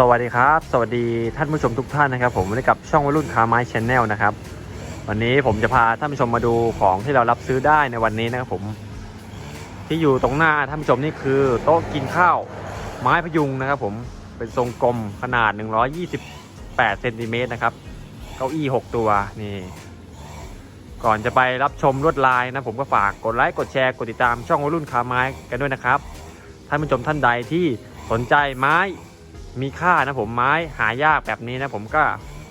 สวัสดีครับ สวัสดีท่านผู้ชมทุกท่านนะครับ ผมวันนี้กับช่องวัยรุ่นคาไม้ชแนลนะครับ วันนี้ผมจะพาท่านผู้ชมมาดูของที่เรารับซื้อได้ในวันนี้นะครับผม ที่อยู่ตรงหน้าท่านผู้ชมนี่คือ โต๊ะกินข้าวไม้พยุงนะครับ ผมเป็นทรงกลมขนาด 128เซนติเมตรนะครับ เก้าอี้ 6 ตัวนี่ ก่อนจะไปรับชมลวดลายนะผมก็ฝากกดไลค์กดแชร์กดติดตามช่องวัยรุ่นคาไม้กันด้วยนะครับ ท่านผู้ชมท่านใดที่สนใจไม้ มีค่านะผมไม้หายากแบบนี้นะผมก็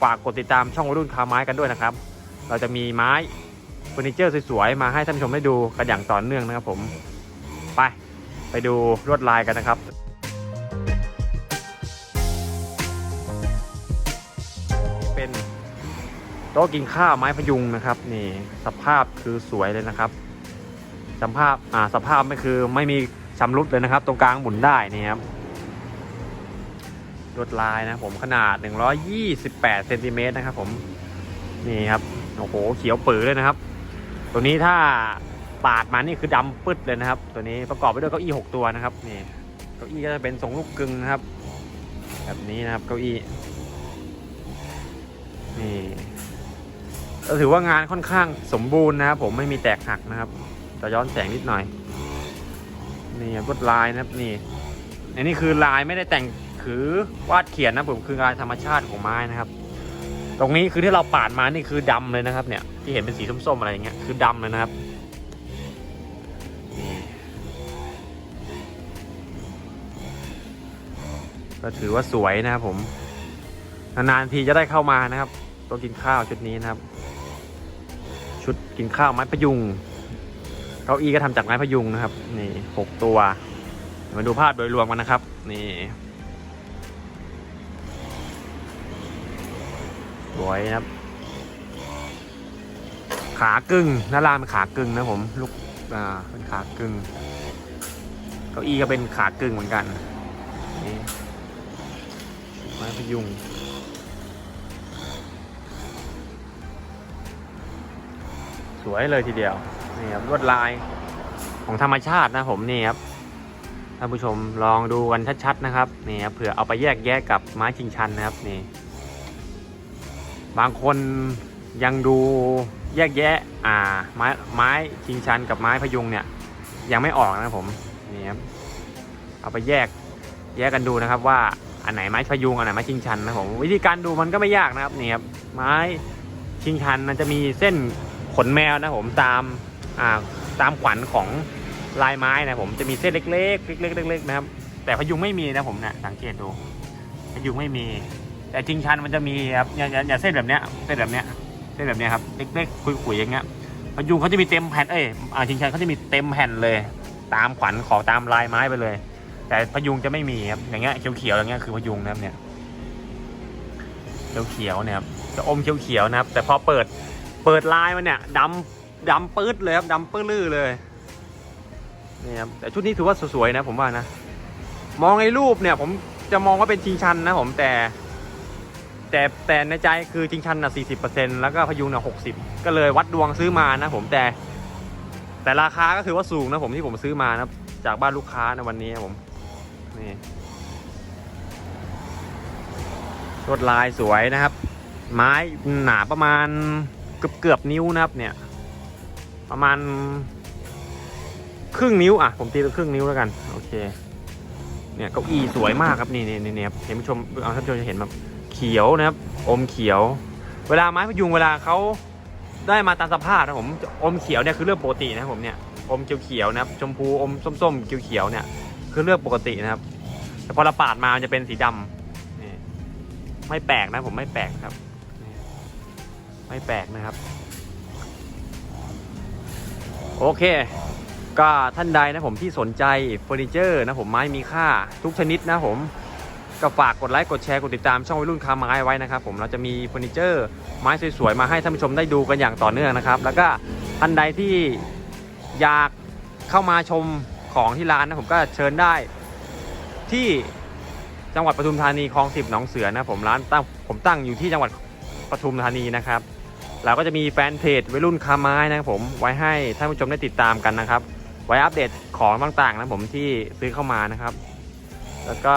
ฝากกดติดตามช่องรุ่นคาไม้กันด้วยนะครับ เราจะมีไม้เฟอร์นิเจอร์สวยๆมาให้ท่านผู้ชมได้ดูกันอย่างต่อเนื่องนะครับผมไปไปดูลวดลายกันนะครับเป็นโต๊ะกินข้าวไม้พยุงนะครับนี่สภาพคือสวยเลยนะครับสภาพอ่าสภาพไม่คือไม่มีชำรุดเลยนะครับ ตรงกลางหมุนได้นี่ครับ ลวดลายนะผมขนาด 128เซนติเมตรนะครับผมนี่ครับโอ้โหเขียวปื้อเลยนะครับ ตัวนี้ถ้าปาดมานี่คือดำปึ๊ดเลยนะครับ ตัวนี้ประกอบไปด้วยเก้าอี้6ตัวนะครับนี่เก้าอี้ก็จะเป็นทรงลูกกึ่งนะครับ แบบนี้นะครับเก้าอี้นี่ก็ถือว่างานค่อนข้างสมบูรณ์นะครับผมไม่มีแตกหักนะครับจะย้อนแสงนิดหน่อยนี่ลวดลายนะครับนี่อันนี้คือลายไม่ได้แต่ง คือวาดเขียนนะผมคือลายธรรมชาติของไม้นะครับ ตรงนี้คือที่เราปาดมานี่คือดำเลยนะครับ เนี่ยที่เห็นเป็นสีส้มๆอะไรอย่างเงี้ยคือดำเลยนะครับนี่ก็ถือว่าสวยนะครับผมนานๆทีจะได้เข้ามานะครับโตัวกินข้าวชุดนี้นะครับ ชุดกินข้าวไม้พยุงเก้าอี้ก็ทำจากไม้พยุงนะครับ นี่หกตัว มาดูภาพโดยรวมกันนะครับ นี่ สวยนะครับ ขากึ่งหน้าลานเป็นขากึ่งนะผมลูกอ่าเป็นขากึ่งเก้าอี้ก็เป็นขากึ่งเหมือนกันนี่ไม้พยุงสวยเลยทีเดียวนี่ครับลวดลายของธรรมชาตินะผมนี่ครับท่านผู้ชมลองดูกันชัดๆนะครับนี่ครับเผื่อเอาไปแยกแยะกับไม้ชิงชันนะครับนี่ บางคนยังดูแยกแยะอ่าไม้ไม้ชิงชันกับไม้พยุงเนี่ย ยังไม่ออกนะครับผมนี่ครับเอาไปแยกแยกกันดูนะครับว่าอันไหนไม้พยุงอันไหนไม้ชิงชันนะผมวิธีการดูมันก็ไม่ยากนะครับนี่ครับไม้ชิงชันมันจะมีเส้นขนแมวนะผมตามอ่าตามขวัญของลายไม้นะผมจะมีเส้นเล็กๆเล็กๆเล็กๆนะครับแต่พยุงไม่มีนะผมเนะสังเกตดูพยุงไม่มี แต่จริงชันมันจะมีครับอย่าอย่าอย่าเส้นแบบเนี้ยเส้นแบบเนี้ยเส้นแบบเนี้ยครับเล็กๆคุยๆอย่างเงี้ยพยุงเขาจะมีเต็มแผ่นเอ้ยอ่าจริงชันเขาจะมีเต็มแผ่นเลย ตามขวัญขอตามลายไม้ไปเลย แต่พยุงจะไม่มีครับอย่างเงี้ยเขียวๆอย่างเงี้ยคือพยุงนะครับเนี่ยเขียวๆเนี่ยครับจะอมเขียวๆนะครับ แต่พอเปิดเปิดลายมันเนี่ยดำดำปื๊ดเลยครับดำปื้ดลื้อเลยนี่ครับแต่ชุดนี้ถือว่าสวยๆนะผมว่านะ มองในรูปเนี่ย ผมจะมองว่าเป็นชิงชันนะผมแต่ แต่แต่ในใจคือชิงชันนะสี่สิบเปอร์เซ็นแล้วก็พยุงนะหกสิบก็เลยวัดดวงซื้อมานะผมแต่ แต่ราคาก็ถือว่าสูงนะผมที่ผมซื้อมานะจากบ้านลูกค้าในวันนี้ผมนี่ลวดลายสวยนะครับ ไม้หนาประมาณเกือบเกือบนิ้วนะครับเนี่ย ประมาณ ครึ่งนิ้วอะ ผมตีไปครึ่งนิ้วแล้วกัน โอเค เนี่ยเก้าอี้สวยมากครับนี่นี่นี่ครับเห็นผู้ชมเอาท่านผู้ชมจะเห็นแบบ เขียวนะครับ อมเขียว เวลาไม้พยุงเวลาเขาได้มาตามสภาพนะผมอมเขียวเนี่ยคือเรื่องปกตินะผมเนี่ยอมเขียวเขียวๆนะครับ ชมพูอมส้มๆเขียวเขียวๆเนี่ย คือเรื่องปกตินะครับ แต่พอเราปาดมาจะเป็นสีดำนี่ไม่แปลกนะผมไม่แปลกครับ ไม่แปลกนะครับ โอเค ก็ท่านใดนะผมที่สนใจเฟอร์นิเจอร์นะผมไม้มีค่าทุกชนิดนะผม ก็ฝากกดไลค์กดแชร์กดติดตามช่องวัยรุ่นคาไม้ไว้นะครับผมเราจะมีเฟอร์นิเจอร์ไม้สวยๆมาให้ท่านผู้ชมได้ดูกันอย่างต่อเนื่องนะครับ แล้วก็ท่านใดที่อยากเข้ามาชมของที่ร้านนะผมก็เชิญได้ที่จังหวัดปทุมธานีคลองสิบหนองเสือนะผมร้านตั้งผมตั้งอยู่ที่จังหวัดปทุมธานีนะครับเราก็จะมีแฟนเพจวัยรุ่นคาไม้นะครับผมไว้ให้ท่านผู้ชมได้ติดตามกันนะครับ ไว้อัปเดตของต่างๆนะผมที่ซื้อเข้ามานะครับ แล้วก็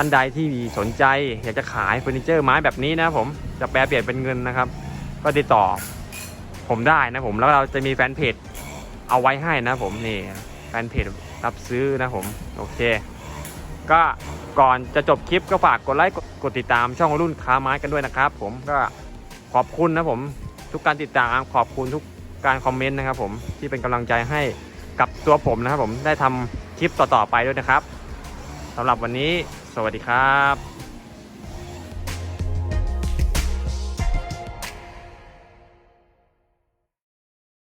ท่านใดที่สนใจอยากจะขายเฟอร์นิเจอร์ไม้แบบนี้นะครับผมจะแปลเปลี่ยนเป็นเงินนะครับ ก็ติดต่อผมได้นะผมแล้วเราจะมีแฟนเพจเอาไว้ให้นะผมนี่แฟนเพจรับซื้อนะผมโอเค ก็ก่อนจะจบคลิปก็ฝากกดไลค์กดติดตามช่องรุ่นค้าไม้กันด้วยนะครับ ผมก็ขอบคุณนะผมทุกการติดตามขอบคุณทุกการคอมเมนต์นะครับผมที่เป็นกำลังใจให้กับตัวผมนะครับผมได้ทำคลิปต่อๆไปด้วยนะครับสำหรับวันนี้ สวัสดีครับ